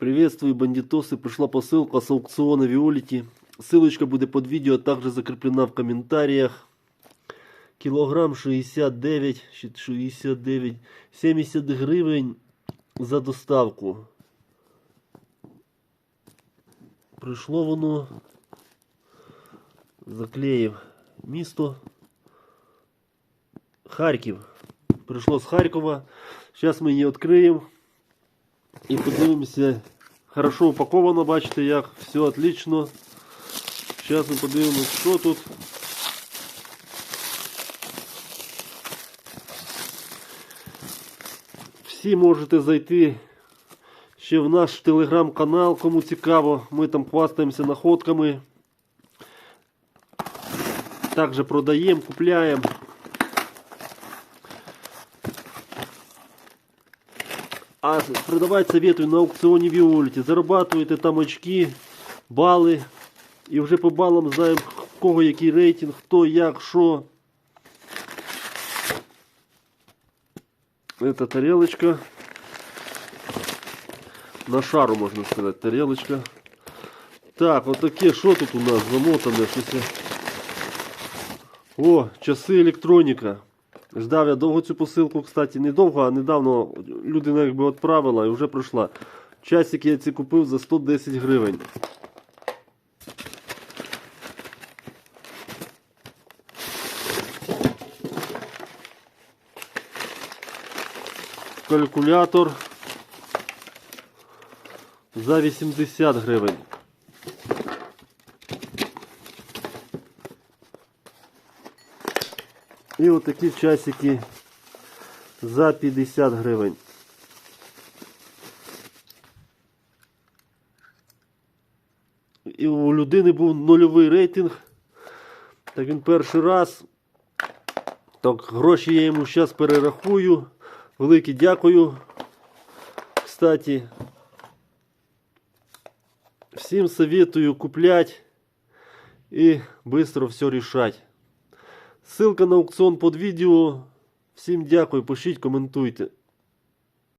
Приветствую, бандитосы. Пришла посылка с аукциона Виолити. Ссылочка будет под видео, а также закреплена в комментариях. Кілограм 69, ще 69, 70 гривень за доставку. Прийшло воно. Заклеїв місто. Харків. Прийшло з Харкова. Зараз ми її відкриємо. І подивимося. Хорошо упаковано, бачите, як. Все отлично. Зараз ми подивимось, що тут. Всі можете зайти ще в наш телеграм-канал, кому цікаво. Ми там хвастаємося находками. Также продаємо, купляємо. А продавать советую на аукционе Виолити. Зарабатываете там очки, бали. І вже по балам знаємо, кого який рейтинг, хто, як, що. Это тарелочка. На шару, можна сказати, тарелочка. Так, вот таке, що тут у нас замотане? Щось. О, часи електроніка. Ждав я довго цю посилку, кстати, не довго, а недавно людина якби відправила і вже прийшла. Часики я ці купив за 110 гривень. Калькулятор за 80 гривень. І отакі часики за 50 гривень. І у людини був нульовий рейтинг. Так він перший раз. Так, гроші я йому зараз перерахую. Велике дякую. Кстати, всім советую куплять і быстро все решать. Ссылка на аукцион под відео. Всім дякую, пишіть, коментуйте.